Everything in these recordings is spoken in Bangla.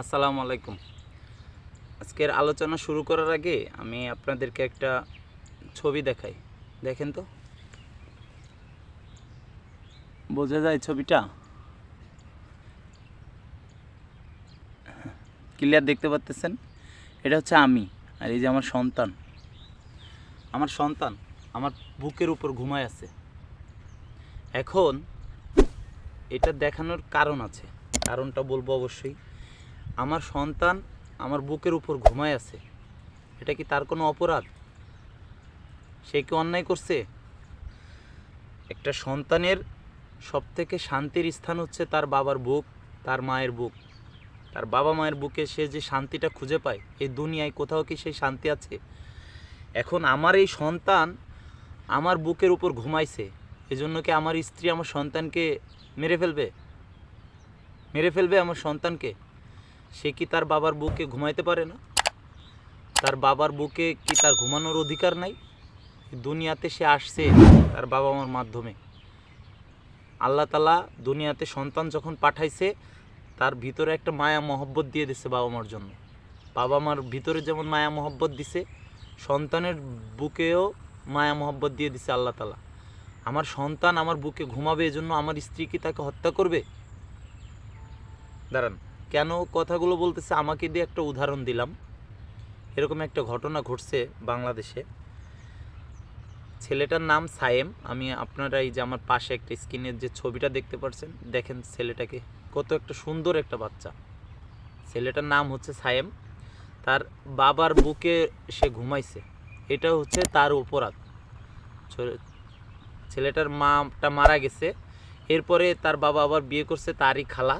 আসসালামু আলাইকুম। আজকের আলোচনা শুরু করার আগে আমি আপনাদেরকে একটা ছবি দেখাই। দেখেন তো। বোঝা যায় ছবিটা? ক্লিয়ার দেখতে পাচ্তেছেন? এটা হচ্ছে আমি আর এই যে আমার সন্তান। আমার সন্তান আমার বুকের উপর ঘুমায় আছে। এখন এটা দেখানোর কারণ আছে। কারণটা বলব অবশ্যই। আমার সন্তান আমার বুকের উপর ঘুমায় আছে। এটা কি তার কোনো অপরাধ? সে কি অন্যায় করছে? একটা সন্তানের সব থেকে শান্তির স্থান হচ্ছে তার বাবার বুক, তার মায়ের বুক। তার বাবা মায়ের বুকে সে যে শান্তিটা খুঁজে পায়, এই দুনিয়ায় কোথাও কি সেই শান্তি আছে? এখন আমার এই সন্তান আমার বুকের উপর ঘুমাইছে, এজন্য কি আমার স্ত্রী আমার সন্তানকে মেরে ফেলবে? মেরে ফেলবে আমার সন্তানকে? সে কি তার বাবার বুকে ঘুমাইতে পারে না? তার বাবার বুকে কি তার ঘুমানোর অধিকার নাই? দুনিয়াতে সে আসছে তার বাবা মার মাধ্যমে। আল্লাহ তালা দুনিয়াতে সন্তান যখন পাঠাইছে, তার ভিতরে একটা মায়া মহব্বত দিয়ে দিছে বাবা মার জন্য। বাবা মার ভিতরে যেমন মায়া মহব্বত দিছে, সন্তানের বুকেও মায়া মহব্বত দিয়ে দিছে আল্লাহ তালা আমার সন্তান আমার বুকে ঘুমাবে এজন্য আমার স্ত্রী কি তাকে হত্যা করবে? দাঁড়ান। কেন কথাগুলো বলতেছে? আমাকে দিয়ে একটা উদাহরণ দিলাম। এরকম একটা ঘটনা ঘটছে বাংলাদেশে। ছেলেটার নাম সায়েম। আমি আপনারা এই যে আমার পাশে একটা স্ক্রিনের যে ছবিটা দেখতে পাচ্ছেন দেখেন ছেলেটাকে। কত একটা সুন্দর একটা বাচ্চা। ছেলেটার নাম হচ্ছে সায়েম। তার বাবার বুকে সে ঘুমাইছে। এটা হচ্ছে তার অপরাধ। ছেলেটার মাটা মারা গেছে। এরপরে তার বাবা আবার বিয়ে করছে তারই খালা।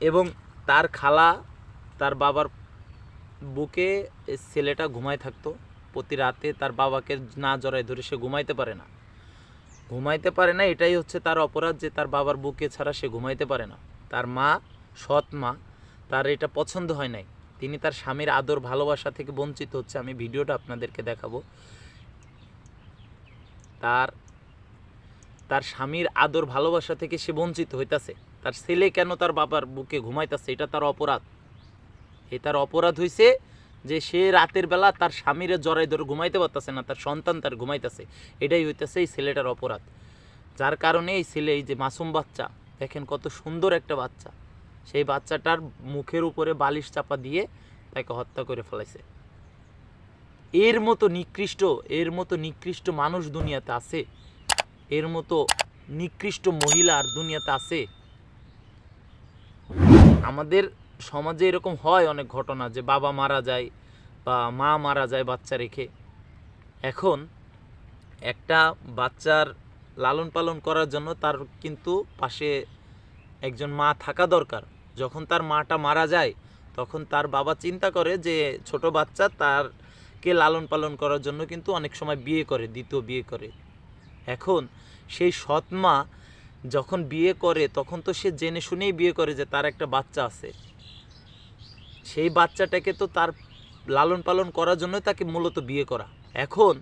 এবং তার খালা, তার বাবার বুকে ছেলেটা ঘুমায় থাকতো। প্রতি রাতে তার বাবাকে না জড়ায় ধরে সে ঘুমাইতে পারে না। ঘুমাইতে পারে না, এটাই হচ্ছে তার অপরাধ যে তার বাবার বুকে ছাড়া সে ঘুমাইতে পারে না। তার মা সৎ মা, তার এটা পছন্দ হয় নাই। তিনি তার স্বামীর আদর, ভালোবাসা থেকে বঞ্চিত হচ্ছে। আমি ভিডিওটা আপনাদেরকে দেখাবো। তার তার স্বামীর আদর, ভালোবাসা থেকে সে বঞ্চিত হইতাছে। তার ছেলে কেন তার বাবার বুকে ঘুমাইতেছে? এটা তার অপরাধ। এ তার অপরাধ হইছে যে সে রাতের বেলা তার স্বামীর জড়াই ধরে ঘুমাইতে পারতেছে না, তার সন্তান তার ঘুমাইতেছে। এটাই হইতেছে এই ছেলেটার অপরাধ। যার কারণে এই ছেলে, এই যে মাসুম বাচ্চা, দেখেন কত সুন্দর একটা বাচ্চা। সেই বাচ্চাটার মুখের উপরে বালিশ চাপা দিয়ে তাকে হত্যা করে ফেলাইছে। এর মতো নিকৃষ্ট, এর মতো নিকৃষ্ট মানুষ দুনিয়াতে আছে। এর মতো নিকৃষ্ট মহিলা আর দুনিয়াতে আছে আমাদের সমাজে এরকম হয় অনেক ঘটনা যে বাবা মারা যায় বা মা মারা যায় বাচ্চা রেখে। এখন একটা বাচ্চার লালন পালন করার জন্য তার কিন্তু পাশে একজন মা থাকা দরকার। যখন তার মাটা মারা যায়, তখন তার বাবা চিন্তা করে যে ছোট বাচ্চা তারকে লালন পালন করার জন্য কিন্তু অনেক সময় বিয়ে করে, দ্বিতীয় বিয়ে করে। এখন সেই সৎ মা যখন বিয়ে করে, তখন তো সে জেনে শুনেই বিয়ে করে যে তার একটা বাচ্চা আছে। সেই বাচ্চাটাকে তো তার লালন পালন করার জন্য তাকে মূলত বিয়ে করা। এখন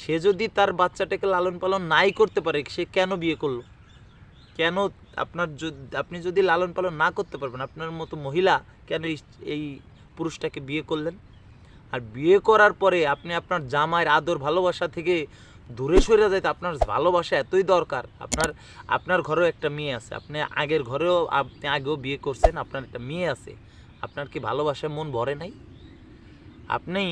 সে যদি তার বাচ্চাটাকে লালন পালন নাই করতে পারে, সে কেন বিয়ে করল? কেন আপনার আপনি যদি লালন পালন না করতে পারবেন, আপনার মতো মহিলা কেন এই পুরুষটাকে বিয়ে করলেন? আর বিয়ে করার পরে আপনি আপনার জামাইয়ের আদর ভালোবাসা থেকে দূরে সরে যাইতে আপনার ভালোবাসা এতই দরকার। আপনার আপনার ঘরেও একটা মেয়ে আছে। আপনি আগের ঘরেও, আপনি আগেও বিয়ে করছেন, আপনার একটা মেয়ে আছে। আপনার কি ভালোবাসায় মন ভরে নাই? আপনি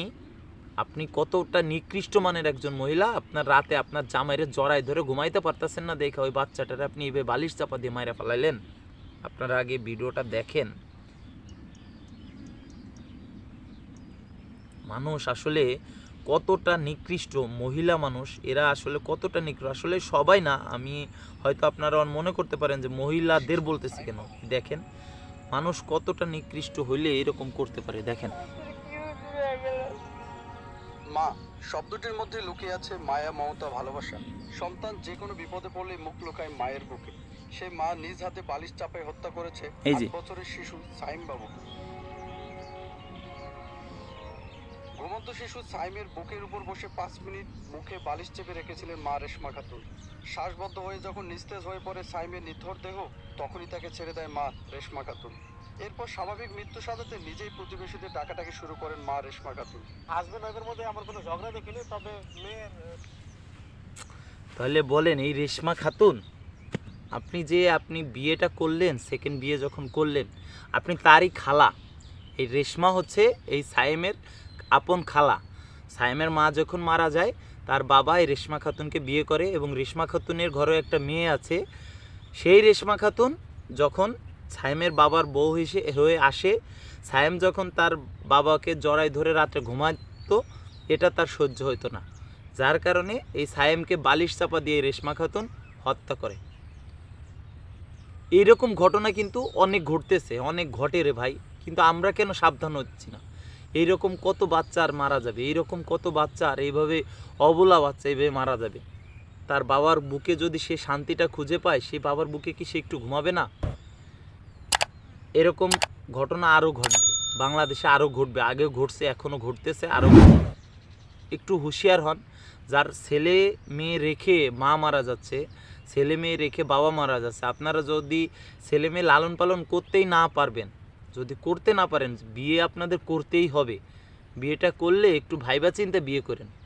আপনি কতটা নিকৃষ্ট মানের একজন মহিলা, আপনার রাতে আপনার জামাইরে জড়াই ধরে ঘুমাইতে পারতেছেন না দেখে ওই বাচ্চাটারে আপনি এভাবে বালিশ চাপা দিয়ে মাইরা ফেলাইলেন? আপনারা আগে ভিডিওটা দেখেন। মানুষ আসলে কতটা নিকৃষ্ট মহিলা মানুষ এরা আসলে কতটা নিকৃষ্ট? আসলে সবাই না আমি হয়তো আপনারা মনে করতে পারেন যে মহিলাদের বলতেছি কেন? দেখেন মানুষ কতটা নিকৃষ্ট হইলে এরকম করতে পারে দেখেন। মা শব্দটির মধ্যে লুকিয়ে আছে মায়া মমতা ভালোবাসা। সন্তান যে কোনো বিপদে পড়লে মুখ লুকায় মায়ের বুকে। সে মা নিজ হাতে বালিশ চাপায় হত্যা করেছে এই যে। বছরের শিশু সাইম বাবুকে ঘুমন্ত শিশু সাইমের বুকের উপর বসে পাঁচ মিনিট মুখে বালিশ চেপে রেখেছিলেন মা রেশমা খাতুন। শ্বাসবদ্ধ হয়ে যখন নিস্তেজ হয়ে পড়ে সাইমের নিথর দেহ তখনই তাকে ছেড়ে দেয় মা রেশমা খাতুন। এরপর স্বাভাবিক মৃত্যু সাজাতে নিজেই প্রতিবেশীদের ডাকাটাকি শুরু করেন মা রেশমা খাতুন। হাজবেন্ড ওয়াইফের মধ্যে আমার কোনো ঝগড়া দেখিনি তবে মেয়ের তাহলে বলেন এই রেশমা খাতুন আপনি যে আপনি বিয়েটা করলেন সেকেন্ড বিয়ে যখন করলেন আপনি তারই খালা। এই রেশমা হচ্ছে এই সায়েমের আপন খালা। সায়েমের মা যখন মারা যায়, তার বাবা এই রেশমা খাতুনকে বিয়ে করে এবং রেশমা খাতুনের ঘরে একটা মেয়ে আছে। সেই রেশমা খাতুন যখন সায়েমের বাবার বউ হিসে, হয়ে আসে, সায়েম যখন তার বাবাকে জড়াই ধরে রাত্রে ঘুমাতো এটা তার সহ্য হতো না। যার কারণে এই সায়েমকে বালিশ চাপা দিয়ে রেশমা খাতুন হত্যা করে। এইরকম ঘটনা কিন্তু অনেক ঘটতেছে, অনেক ঘটে রে ভাই। কিন্তু আমরা কেন সাবধান হচ্ছি না? এইরকম কত বাচ্চা আর মারা যাবে? এইরকম কত বাচ্চা আর এইভাবে অবলা বাচ্চা এইভাবে মারা যাবে? তার বাবার বুকে যদি সে শান্তিটা খুঁজে পায় সেই বাবার বুকে কি সে একটু ঘুমাবে না? এরকম ঘটনা আরও ঘটবে। বাংলাদেশে আরও ঘটবে। আগেও ঘটছে, এখনও ঘটতেছে, আরও একটু হুঁশিয়ার হন, যার ছেলে মেয়ে রেখে মা মারা যাচ্ছে, ছেলে মেয়ে রেখে বাবা মারা যাচ্ছে, আপনারা যদি ছেলে মেয়ে লালন পালন করতেই না পারবেন যদি করতে না পারেন, বিয়ে আপনাদের করতেই হবে। বিয়েটা করলে একটু ভাইবা চিন্তা বিয়ে করেন।